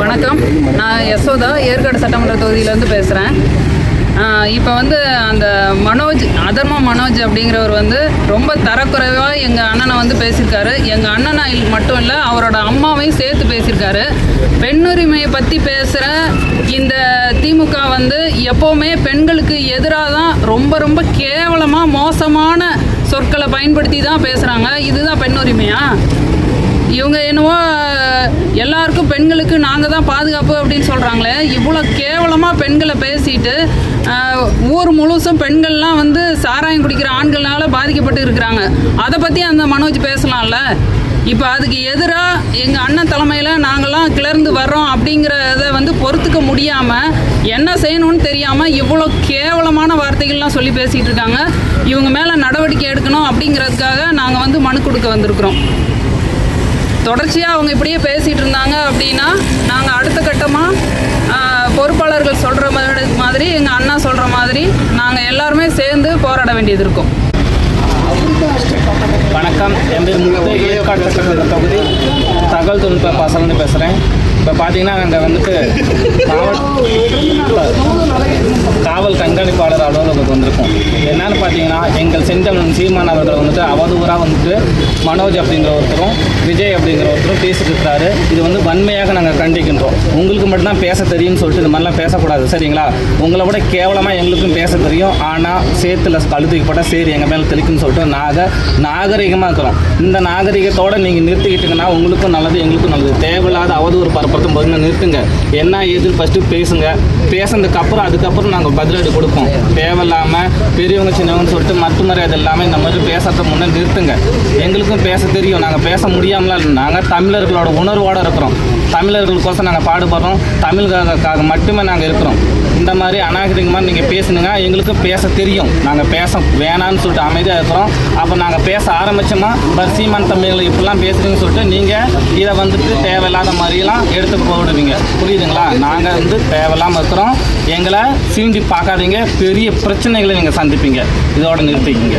வணக்கம். நான் யசோதா ஏற்காடு சட்டமன்ற தொகுதியிலேருந்து பேசுகிறேன் இப்போ வந்து அந்த மனோஜ் அதர்மா மனோஜ் அப்படிங்கிறவர் வந்து ரொம்ப தரக்குறைவாக எங்கள் அண்ணனை வந்து பேசியிருக்காரு. எங்கள் அண்ணனை மட்டும் இல்லை அவரோட அம்மாவையும் சேர்த்து பேசியிருக்காரு. பெண்ணுரிமையை பற்றி பேசுகிற இந்த திமுக வந்து எப்போவுமே பெண்களுக்கு எதிராக தான் ரொம்ப ரொம்ப கேவலமாக மோசமான சொற்களை பயன்படுத்தி தான் பேசுகிறாங்க இதுதான் பெண்ணுரிமையா? எல்லாருக்கும் பெண்களுக்கு நாங்கள் தான் பாதுகாப்பு அப்படின்னு சொல்கிறாங்களே இவ்வளோ கேவலமாக பெண்களை பேசிட்டு ஊர் முழுசும் பெண்கள்லாம் வந்து சாராயம் குடிக்கிற ஆண்கள்னால பாதிக்கப்பட்டு இருக்கிறாங்க. அதை பற்றி அந்த மனோஜ் பேசலாம்ல? இப்போ அதுக்கு எதிராக எங்கள் அண்ணன் தலைமையில் நாங்கள்லாம் கிளர்ந்து வர்றோம் அப்படிங்கிறத வந்து பொறுத்துக்க முடியாமல் என்ன செய்யணும்னு தெரியாமல் இவ்வளோ கேவலமான வார்த்தைகள்லாம் சொல்லி பேசிகிட்டு இருக்காங்க. இவங்க மேலே நடவடிக்கை எடுக்கணும் அப்படிங்கிறதுக்காக நாங்கள் வந்து மனு கொடுக்க வந்திருக்கிறோம். தொடர்ச்சியாக அவங்க இப்படியே பேசிகிட்டு இருந்தாங்க அப்படின்னா நாங்கள் அடுத்த கட்டமாக பொறுப்பாளர்கள் சொல்கிற மாதிரி எங்கள் அண்ணா சொல்கிற மாதிரி நாங்கள் எல்லாருமே சேர்ந்து போராட வேண்டியது இருக்கும். வணக்கம். என் பேர் முத்து ஏற்காடு சட்டமன்ற தொகுதி. தகவல் தொழில்நுட்ப பாசலேருந்து பேசுகிறேன் இப்போ பார்த்தீங்கன்னா நாங்கள் வந்துட்டு காவல் காவல் கண்காணிப்பாளர் அலுவலகத்துக்கு வந்திருக்கோம். என்னென்னு பார்த்தீங்கன்னா எங்கள் செந்தமிழன் சீமான் அவர்கள் வந்துட்டு அவதூறாக வந்துட்டு மனோஜ் அப்படிங்கிற ஒருத்தரும் விஜய் அப்படிங்கிற ஒருத்தரும் பேசிட்டு இருக்கிறாரு இது வந்து வன்மையாக நாங்கள் கண்டிக்கின்றோம். உங்களுக்கு மட்டும்தான் பேச தெரியும்னு சொல்லிட்டு இந்த மாதிரிலாம் பேசக்கூடாது சரிங்களா? உங்களை விட கேவலமாக எங்களுக்கும் பேச தெரியும். ஆனால் சேத்துல கழுத்துக்கு போட்டால் சரி எங்கள் மேலே தெளிக்குன்னு சொல்லிட்டு நாங்கள் நாகரிகமாக இருக்கிறோம். இந்த நாகரிகத்தோடு நீங்கள் நிறுத்திக்கிட்டீங்கன்னா உங்களுக்கும் நல்லது எங்களுக்கும் நல்லது. தேவையில்லாத அவதூறு பரப்புறதும் பதில் நிறுத்துங்க. என்ன ஏதுன்னு ஃபஸ்ட்டு பேசுங்க. பேசுனதுக்கப்புறம் அதுக்கப்புறம் நாங்கள் பதிலடி கொடுப்போம். தேவையில்லாமல் பெரியவங்க பிரச்சனைன்னு சொல்லிட்டு மற்ற மரியாதை இல்லாமல் இந்த மாதிரி பேசுறத முன்னே நிறுத்துங்க. எங்களுக்கும் பேச தெரியும். நாங்கள் பேச முடியாமலாம் நாங்கள் தமிழர்களோட உணர்வோடு இருக்கிறோம். தமிழர்களுக்கோசம் நாங்கள் பாடுபடுறோம். தமிழுக்காக மட்டுமே நாங்கள் இருக்கிறோம். இந்த மாதிரி அநாகரிகமாக நீங்கள் பேசுனீங்க எங்களுக்கும் பேச தெரியும். நாங்கள் பேச வேணான்னு சொல்லிட்டு அமைதியாக இருக்கிறோம். அப்போ நாங்கள் பேச ஆரம்பித்தோமா பர் சீமான் தமிழில் இப்படிலாம் பேசுறீங்கன்னு சொல்லிட்டு நீங்கள் இதை வந்துட்டு தேவையில்லாத மாதிரிலாம் எடுத்து போடுவீங்க புரியுதுங்களா? நாங்கள் வந்து தேவையில்லாமல் இருக்கிறோம். எங்களை சீண்டி பார்க்காதீங்க. பெரிய பிரச்சனைகளை நீங்கள் சந்திப்பீங்க. ഇതോടെ നിർത്തിക്കുക